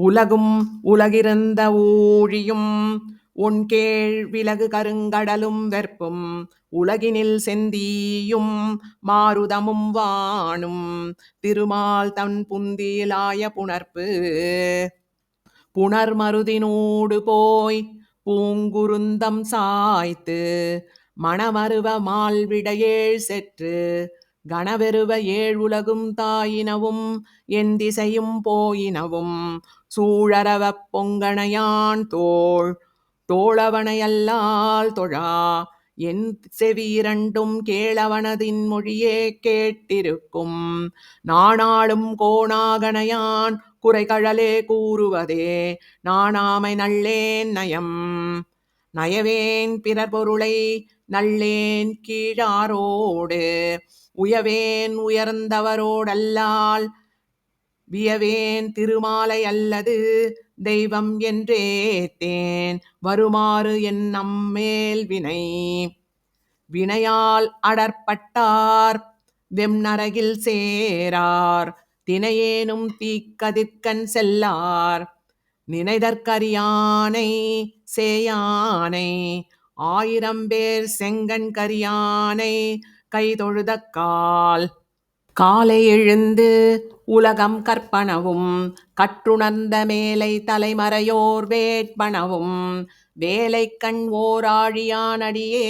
உலகும் உலகிருந்த ஊழியும் ஒண்கேழ் விலகு கருங்கடலும் வெற்பும் உலகினில் செந்தீயும் மாருதமும் வானும் திருமால் தன் புந்தியிலாய புணர்ப்பு. புணர்மருதினோடு போய் பூங்குருந்தம் சாய்த்து மணமருவ மால்விடையேழ் செற்று கணவெருவ ஏழுலகும் தாயினவும் என் திசையும் போயினவும் சூழரவப் பொங்கணையான் தோள். தோழவனையல்லால் தொழா என் செவியிரண்டும் கேளவனதின் மொழியே கேட்டிருக்கும். நாணாளும் கோணாகணையான் குறைகழலே கூறுவதே நாணாமை நள்ளேன் நயம். நயவேன் பிறர் பொருளை நள்ளேன் கீழாரோடு உயவேன் உயர்ந்தவரோடல்லால் வியவேன் திருமாலை அல்லது தெய்வம் என்றேத்தேன் வருமாறு என் நம்மேல் வினை. வினையால் அடற்பட்டார் வெம்நரகில் சேரார் தினையேனும் தீக்கதிர்கண் செல்லார். நினைதற்கரியானை சேயானை ஆயிரம் பேர் செங்கண் கரியானை கைதொழுதக்கால் காலை. எழுந்து உலகம் கற்பனவும் கற்றுணர்ந்த மேலை தலைமறையோர் வேட்பனவும் வேலைக்கண் ஓராழியானடியே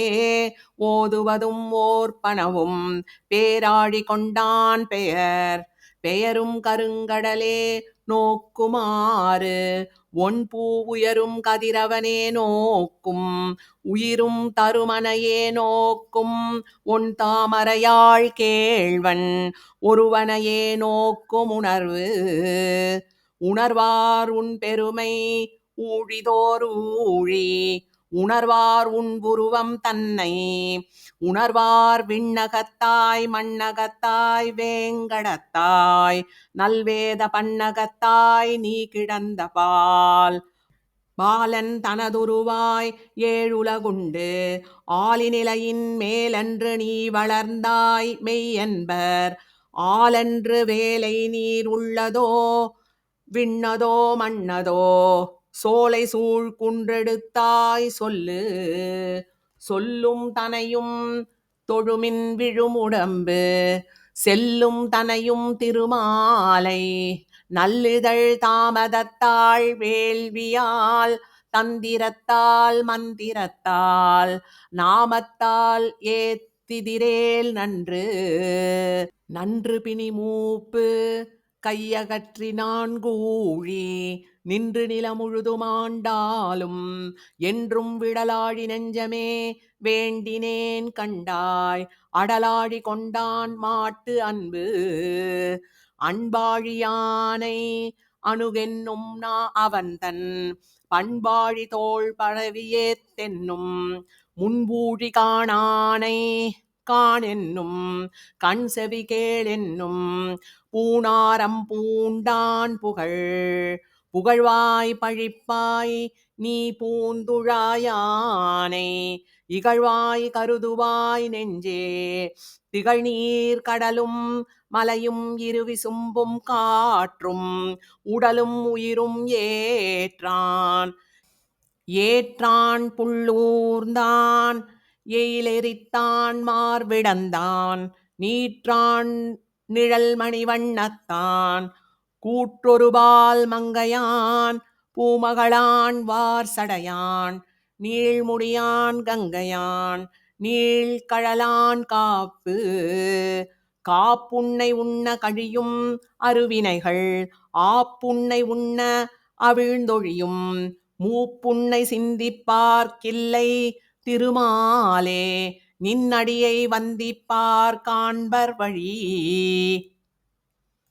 ஓதுவதும் ஓர்ப்பனவும் பேராழி கொண்டான் பெயர். பெயரும் கருங்கடலே நோக்குமாறு. ஒன்பூ உயரும் கதிரவனே நோக்கும். உயிரும் தருமனையே நோக்கும். ஒன் தாமரையாள் கேழ்வன் ஒருவனையே நோக்கும் உணர்வு. உணர்வார் உன் பெருமை ஊழிதோர் ஊழி. உணர்வார் உன் உருவம் தன்னை. உணர்வார் விண்ணகத்தாய் மண்ணகத்தாய் வேங்கடத்தாய் நல்வேத பன்னகத்தாய் நீ கிடந்த பால். பாலன் தனதுருவாய் ஏழுலகுண்டு. ஆலிநிலையின் மேலன்று நீ வளர்ந்தாய் மெய்யன்பர். ஆலன்று வேலை நீர் உள்ளதோ விண்ணதோ மண்ணதோ. சோலை சூழ் குன்றெடுத்தாய் சொல்லு. சொல்லும் தனையும் தொழுமின் விழும் உடம்பு. செல்லும் தனையும் திருமாலை. நல்லிதழ் தாமதத்தாள் வேள்வியால் தந்திரத்தால் மந்திரத்தால் நாமத்தால் ஏத்திதிரேல் நன்று. நன்று பிணி மூப்பு கையகற்றி நான்கூழி நின்று நிலமுழுதுமாண்டாலும் என்றும் விடலாழி நெஞ்சமே வேண்டினேன் கண்டாய் அடலாழி கொண்டான் மாட்டு அன்பு. அன்பாழியானை அணுகென்னும் நா அவன்தன் பண்பாழி தோள் பழவியே தென்னும் முன்பூழி காணானை. காணென்னும் கண் செவி கேளென்னும் பூணாரம் பூண்டான் புகழ். புகழ்வாய் பழிப்பாய் நீ பூந்துழாயானை இகழ்வாய் கருதுவாய் நெஞ்சே. திகழ்நீர் கடலும் மலையும் இருவிசும்பும் காற்றும் உடலும் உயிரும் ஏற்றான். ஏற்றான் புள்ளூர்ந்தான். எயிலெறித்தான் மார்விடந்தான் நீற்றான் நிழல் மணிவண்ணத்தான். கூற்றொருபால் மங்கையான் பூமகளான் வார் சடையான். நீழ்முடியான் கங்கையான் நீழ்கழலான் காப்பு. காப்புண்ணை உண்ண கழியும் அருவினைகள் ஆப்புண்ணை உண்ண அவிழ்ந்தொழியும். மூப்புண்ணை சிந்திப்பார்க்கில்லை திருமாலே நின்னடியை வந்திப்பார் காண்பர் வழி.